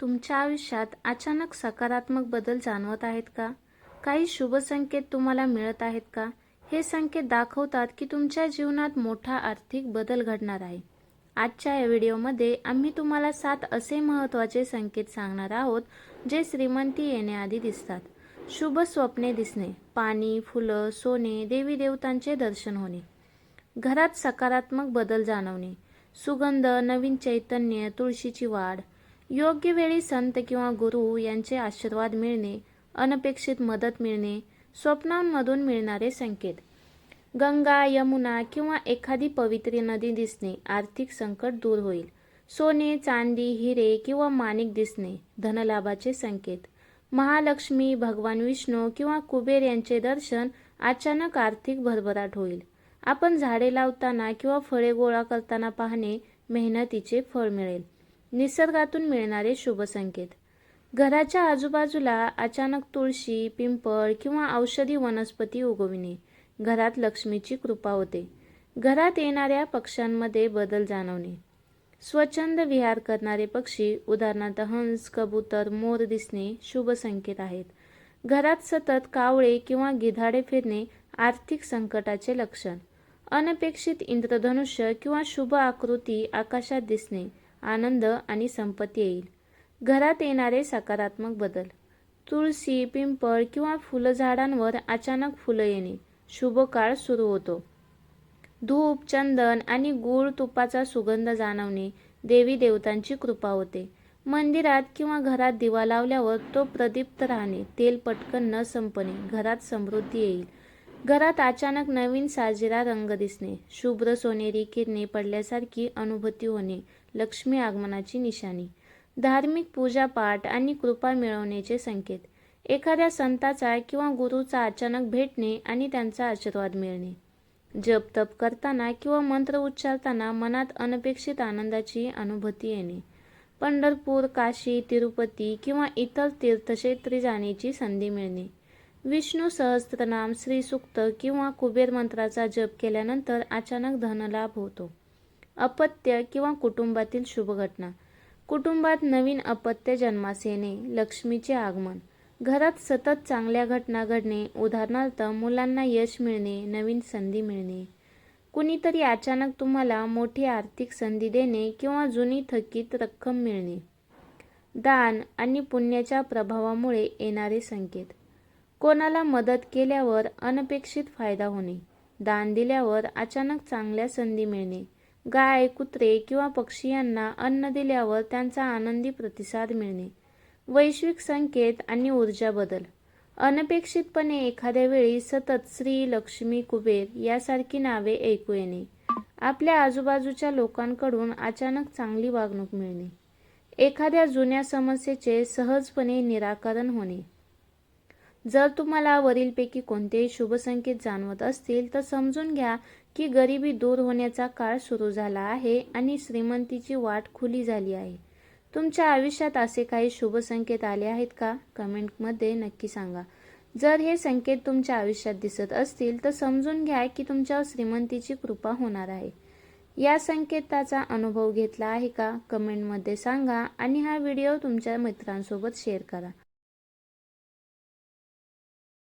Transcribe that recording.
तुमच्या आयुष्यात अचानक सकारात्मक बदल जाणवत आहेत का? काही शुभ संकेत तुम्हाला मिळत आहेत का? हे संकेत दाखवतात की तुमच्या जीवनात मोठा आर्थिक बदल घडणार आहे. आजच्या या व्हिडिओमध्ये आम्ही तुम्हाला सात असे महत्त्वाचे संकेत सांगणार आहोत जे श्रीमंती येण्याआधी दिसतात. शुभ स्वप्ने दिसणे पाणी फुलं सोने देवी देवतांचे दर्शन होणे. घरात सकारात्मक बदल जाणवणे. सुगंध नवीन चैतन्य तुळशीची वाढ योग्य वेळी संत किंवा गुरु यांचे आशीर्वाद मिळणे अनपेक्षित मदत मिळणे स्वप्नांमधून मिळणारे संकेत. गंगा यमुना किंवा एखादी पवित्र नदी दिसणे आर्थिक संकट दूर होईल. सोने चांदी हिरे किंवा माणिक दिसणे धनलाभाचे संकेत. महालक्ष्मी भगवान विष्णू किंवा कुबेर यांचे दर्शन अचानक आर्थिक भरभराट होईल. आपण झाडे लावताना किंवा फळे गोळा करताना पाहणे मेहनतीचे फळ मिळेल. निसर्गातून मिळणारे शुभ संकेत घराच्या आजूबाजूला अचानक तुळशी पिंपळ किंवा औषधी वनस्पती उगविणे. घरात लक्ष्मीची कृपा होते. घरात येणाऱ्या पक्ष्यांमध्ये बदल जाणवणे. स्वच्छंद विहार करणारे पक्षी उदाहरणार्थ हंस कबूतर मोर दिसणे शुभ संकेत आहेत. घरात सतत कावळे किंवा गिधाडे फिरणे आर्थिक संकटाचे लक्षण. अनपेक्षित इंद्रधनुष्य किंवा शुभ आकृती आकाशात दिसणे. आनंद आणि संपत्ती येईल. घरात येणारे सकारात्मक बदल. तुळशी पिंपळ किंवा फुलझाडांवर अचानक फुलं येणे. शुभ काळ सुरू होतो. धूप चंदन आणि गूळ तुपाचा सुगंध जाणवणे देवी देवतांची कृपा होते. मंदिरात किंवा घरात दिवा लावल्यावर तो प्रदीप्त राहणे तेल पटकन न संपणे घरात समृद्धी येईल. घरात अचानक नवीन साजेरा रंग दिसणे शुभ्र सोनेरी किरणे पडल्यासारखी अनुभूती होणे लक्ष्मी आगमनाची निशाणी धार्मिक पूजापाठ आणि कृपा मिळवण्याचे संकेत एखाद्या संताचा किंवा गुरुचा अचानक भेटणे आणि त्यांचा आशीर्वाद मिळणे. जप तप करताना किंवा मंत्र उच्चारताना मनात अनपेक्षित आनंदाची अनुभूती येणे. पंढरपूर काशी तिरुपती किंवा इतर तीर्थक्षेत्री जाण्याची संधी मिळणे. विष्णू सहस्त्रनाम श्रीसुक्त किंवा कुबेर मंत्राचा जप केल्यानंतर अचानक धनलाभ होतो. अपत्य किंवा कुटुंबातील शुभ घटना कुटुंबात नवीन अपत्य जन्मास येणे लक्ष्मीचे आगमन. घरात सतत चांगल्या घटना घडणे उदाहरणार्थ मुलांना यश मिळणे नवीन संधी मिळणे. कुणीतरी अचानक तुम्हाला मोठी आर्थिक संधी देणे किंवा जुनी थकीत रक्कम मिळणे. दान आणि पुण्याच्या प्रभावामुळे येणारे संकेत. कोणाला मदत केल्यावर अनपेक्षित फायदा होणे दान दिल्यावर अचानक चांगल्या संधी मिळणे गाय कुत्रे किंवा पक्षी यांना अन्न दिल्यावर त्यांचा आनंदी प्रतिसाद मिळणे वैश्विक संकेत आणि ऊर्जा बदल. अनपेक्षितपणे एखाद्या वेळी सतत श्री लक्ष्मी कुबेर यासारखी नावे ऐकू येणे आपल्या आजूबाजूच्या लोकांकडून अचानक चांगली वागणूक मिळणे एखाद्या जुन्या समस्येचे सहजपणे निराकरण होणे जर तुम्हाला वरीलपैकी कोणतेही शुभ संकेत जाणवत असतील तर समजून घ्या की गरिबी दूर होण्याचा काळ सुरू झाला आहे आणि श्रीमंतीची वाट खुली झाली आहे. तुमच्या आयुष्यात असे काही शुभ संकेत आले आहेत का? कमेंटमध्ये नक्की सांगा. जर हे संकेत तुमच्या आयुष्यात दिसत असतील तर समजून घ्या की तुमच्यावर श्रीमंतीची कृपा होणार आहे. या संकेताचा अनुभव घेतला आहे का? कमेंटमध्ये सांगा आणि हा व्हिडिओ तुमच्या मित्रांसोबत शेअर करा.